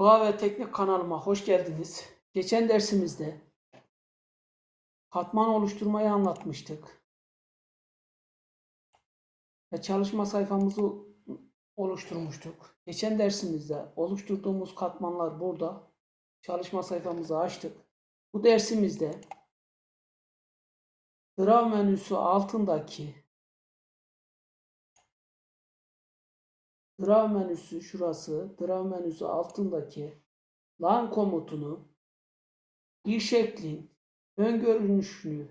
Doğa ve Teknik kanalıma hoş geldiniz. Geçen dersimizde katman oluşturmayı anlatmıştık. Ve çalışma sayfamızı oluşturmuştuk. Geçen dersimizde oluşturduğumuz katmanlar burada. Çalışma sayfamızı açtık. Bu dersimizde Draw menüsü altındaki Draw menüsü şurası. Draw menüsü altındaki line komutunu bir şeklin ön görünüşünü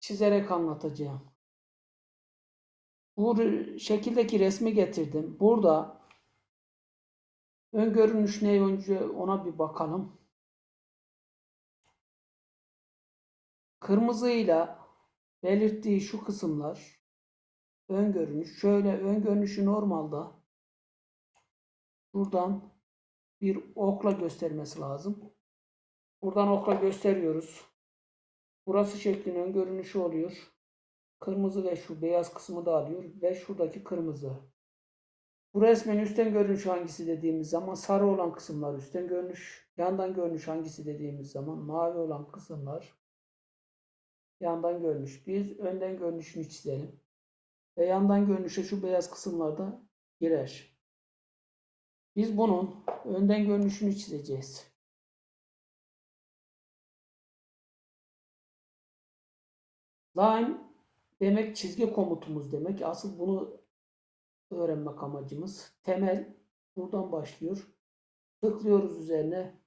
çizerek anlatacağım. Bu şekildeki resmi getirdim. Burada ön görünüş ne önce ona bir bakalım. Kırmızıyla belirttiği şu kısımlar ön görünüş. Şöyle ön görünüşü normalde buradan bir okla göstermesi lazım. Buradan okla gösteriyoruz. Burası şeklin ön görünüşü oluyor. Kırmızı ve şu beyaz kısmı da alıyor ve şuradaki kırmızı. Bu resmin üstten görünüş hangisi dediğimiz zaman sarı olan kısımlar üstten görünüş, yandan görünüş hangisi dediğimiz zaman mavi olan kısımlar yandan görünüş. Biz önden görünüşünü çizelim. Ve yandan görünüşe şu beyaz kısımlarda girer. Biz bunun önden görünüşünü çizeceğiz. Line demek çizgi komutumuz demek. Asıl bunu öğrenmek amacımız. Temel buradan başlıyor. Tıklıyoruz üzerine.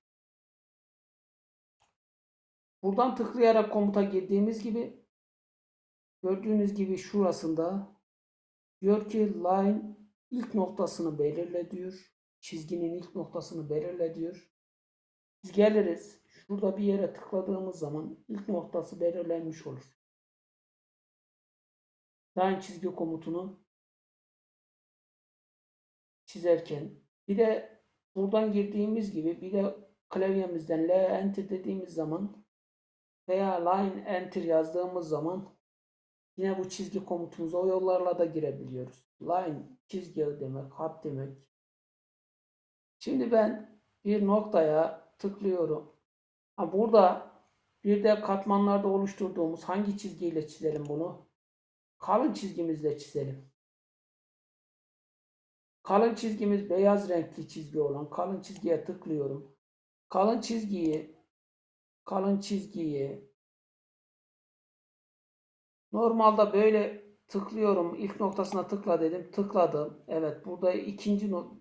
Buradan tıklayarak komuta girdiğimiz gibi gördüğünüz gibi şurasında diyor ki line ilk noktasını belirle diyor. Çizginin ilk noktasını belirle diyor. Biz geliriz. Şurada bir yere tıkladığımız zaman ilk noktası belirlenmiş olur. Line çizgi komutunu çizerken bir de buradan girdiğimiz gibi bir de klavyemizden L enter dediğimiz zaman veya line enter yazdığımız zaman yine bu çizgi komutumuza o yollarla da girebiliyoruz. Line çizgi demek, hat demek. Şimdi ben bir noktaya tıklıyorum. Ha burada bir de katmanlarda oluşturduğumuz hangi çizgiyle çizelim bunu? Kalın çizgimizle çizelim. Kalın çizgimiz beyaz renkli çizgi olan kalın çizgiye tıklıyorum. Kalın çizgiyi kalın çizgiyi normalde böyle tıklıyorum. İlk noktasına tıkla dedim. Tıkladım. Evet burada ikinci no-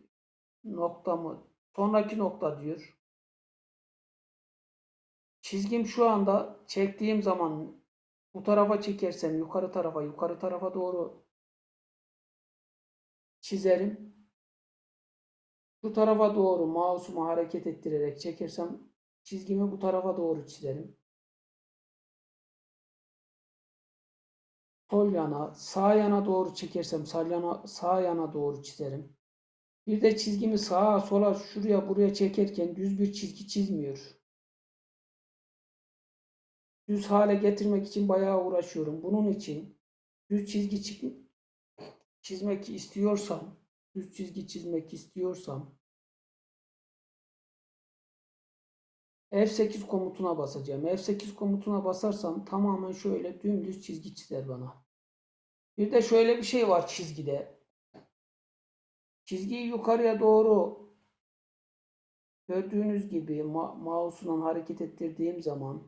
nokta? Sonraki nokta diyor. Çizgim şu anda çektiğim zaman bu tarafa çekersem yukarı tarafa yukarı tarafa doğru çizerim. Şu tarafa doğru mouse'umu hareket ettirerek çekersem çizgimi bu tarafa doğru çizerim. Sol yana, sağ yana doğru çekersem sağ yana, sağ yana doğru çizerim. Bir de çizgimi sağa, sola, şuraya, buraya çekerken düz bir çizgi çizmiyor. Düz hale getirmek için bayağı uğraşıyorum. Bunun için düz çizgi çi- çizmek istiyorsam, düz çizgi çizmek istiyorsam F8 komutuna basacağım. F8 komutuna basarsam tamamen şöyle dümdüz çizgi çizer bana. Bir de şöyle bir şey var çizgide. Çizgiyi yukarıya doğru gördüğünüz gibi ma- mouse'la hareket ettirdiğim zaman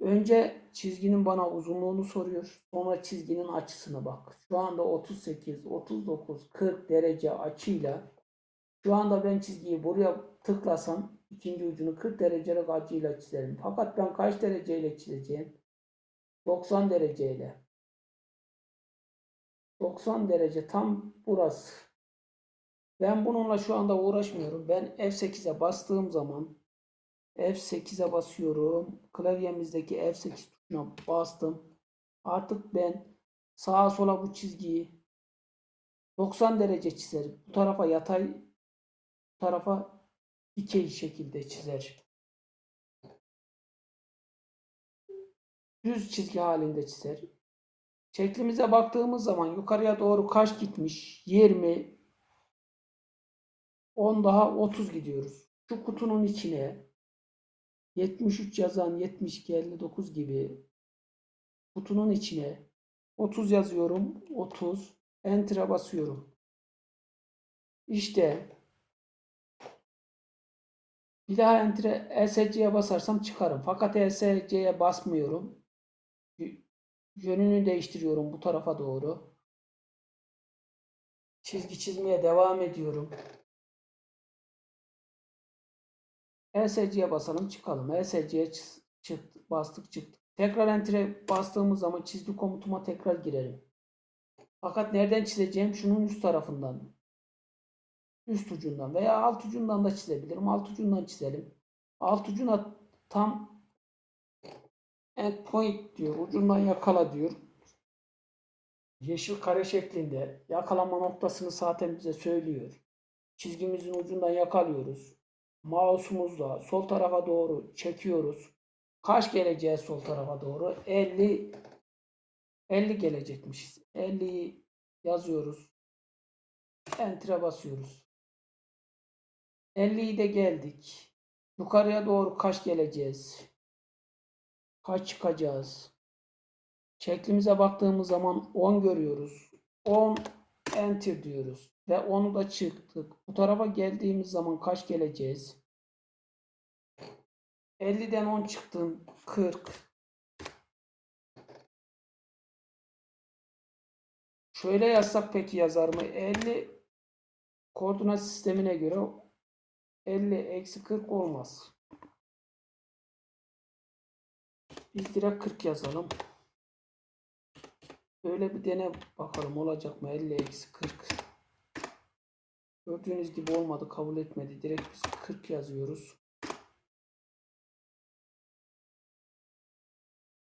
önce çizginin bana uzunluğunu soruyor. Sonra çizginin açısını bak. Şu anda 38, 39, 40 derece açıyla şu anda ben çizgiyi buraya tıklasam ikinci ucunu 40 derecelik açıyla çizerim. Fakat ben kaç dereceyle çizeceğim? 90 dereceyle. 90 derece tam burası. Ben bununla şu anda uğraşmıyorum. Ben F8'e bastığım zaman F8'e basıyorum. Klavyemizdeki F8 tuşuna bastım. Artık ben sağa sola bu çizgiyi 90 derece çizerim. Bu tarafa yatay, bu tarafa dikey şekilde çizer. Düz çizgi halinde çizer. Şeklimize baktığımız zaman yukarıya doğru kaç gitmiş? 20, 10 daha 30 gidiyoruz. Şu kutunun içine 73 yazan 72 59 gibi kutunun içine 30 yazıyorum. 30 Enter'a basıyorum. İşte bir daha Enter'e ESC'ye basarsam çıkarım. Fakat ESC'ye basmıyorum. Yönünü değiştiriyorum bu tarafa doğru. Çizgi çizmeye devam ediyorum. ESC'ye basalım çıkalım. ESC'ye bastık çıktık. Tekrar Enter'e bastığımız zaman çizgi komutuma tekrar girerim. Fakat nereden çizeceğim? Şunun üst tarafından. Üst ucundan veya alt ucundan da çizebilirim. Alt ucundan çizelim. Alt ucuna tam end point diyor. Ucundan yakala diyor. Yeşil kare şeklinde yakalama noktasını zaten bize söylüyor. Çizgimizin ucundan yakalıyoruz. Mouse'umuzla sol tarafa doğru çekiyoruz. Kaç geleceğiz sol tarafa doğru? 50 50 gelecekmişiz. 50'yi yazıyoruz. Enter'e basıyoruz. 50'yi de geldik. Yukarıya doğru kaç geleceğiz? Kaç çıkacağız? Şeklimize baktığımız zaman 10 görüyoruz. 10 enter diyoruz. Ve 10'u da çıktık. Bu tarafa geldiğimiz zaman kaç geleceğiz? 50'den 10 çıktım. 40. Şöyle yazsak peki yazar mı? 50 koordinat sistemine göre 50 eksi 40 olmaz. Biz direkt 40 yazalım. Böyle bir dene bakalım olacak mı? 50 eksi 40. Gördüğünüz gibi olmadı. Kabul etmedi. Direkt biz 40 yazıyoruz.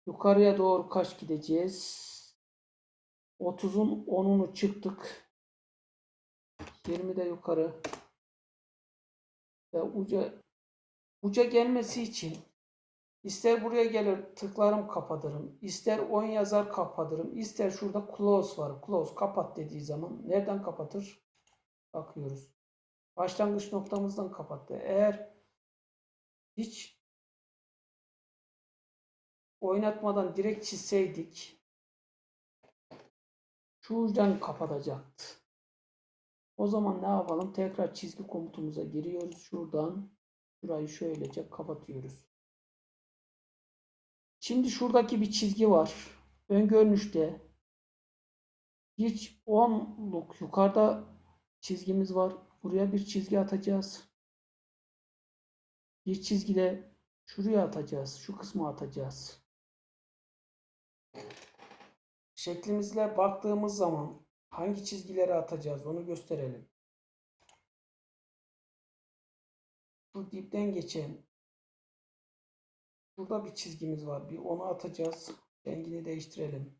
Yukarıya doğru kaç gideceğiz? 30'un 10'unu çıktık. 20 de yukarı. Ve uca uca gelmesi için ister buraya gelir tıklarım kapatırım. ister 10 yazar kapatırım. ister şurada close var. Close kapat dediği zaman nereden kapatır? Bakıyoruz. Başlangıç noktamızdan kapattı. Eğer hiç oynatmadan direkt çizseydik şu uçtan kapatacaktı. O zaman ne yapalım? Tekrar çizgi komutumuza giriyoruz. Şuradan şurayı şöylece kapatıyoruz. Şimdi şuradaki bir çizgi var. Ön görünüşte hiç 10'luk yukarıda çizgimiz var. Buraya bir çizgi atacağız. Bir çizgi de şuraya atacağız. Şu kısmı atacağız. Şeklimizle baktığımız zaman hangi çizgileri atacağız onu gösterelim. Şu dipten geçen burada bir çizgimiz var. Bir onu atacağız. Rengini değiştirelim.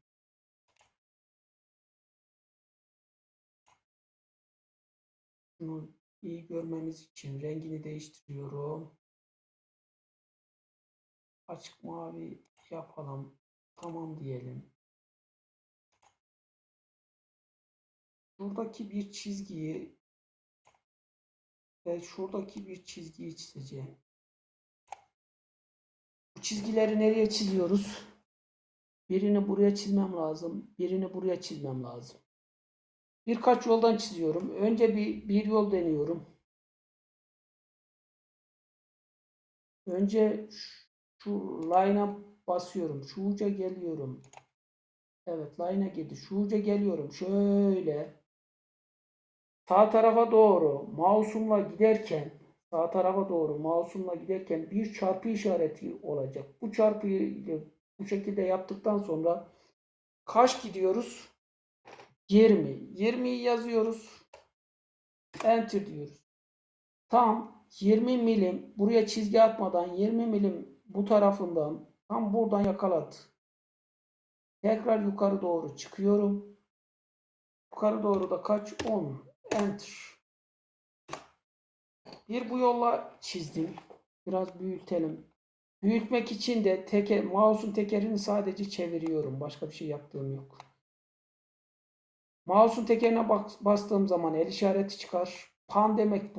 Şunu iyi görmemiz için rengini değiştiriyorum. Açık mavi yapalım. Tamam diyelim. Şuradaki bir çizgiyi ve şuradaki bir çizgiyi çizeceğim. Bu çizgileri nereye çiziyoruz? Birini buraya çizmem lazım. Birini buraya çizmem lazım. Birkaç yoldan çiziyorum. Önce bir, bir yol deniyorum. Önce şu line'a basıyorum. Şu uca geliyorum. Evet line'a girdi. Şu uca geliyorum. Şöyle sağ tarafa doğru mouse'umla giderken sağ tarafa doğru mouse'umla giderken bir çarpı işareti olacak. Bu çarpıyı bu şekilde yaptıktan sonra kaç gidiyoruz? 20. 20'yi yazıyoruz. Enter diyoruz. Tam 20 milim buraya çizgi atmadan 20 milim bu tarafından tam buradan yakaladı. Tekrar yukarı doğru çıkıyorum. Yukarı doğru da kaç? 10. Enter. Bir bu yolla çizdim. Biraz büyütelim. Büyütmek için de teker, mouse'un tekerini sadece çeviriyorum. Başka bir şey yaptığım yok. Mouse'un tekerine bastığım zaman el işareti çıkar. Pan demek bu.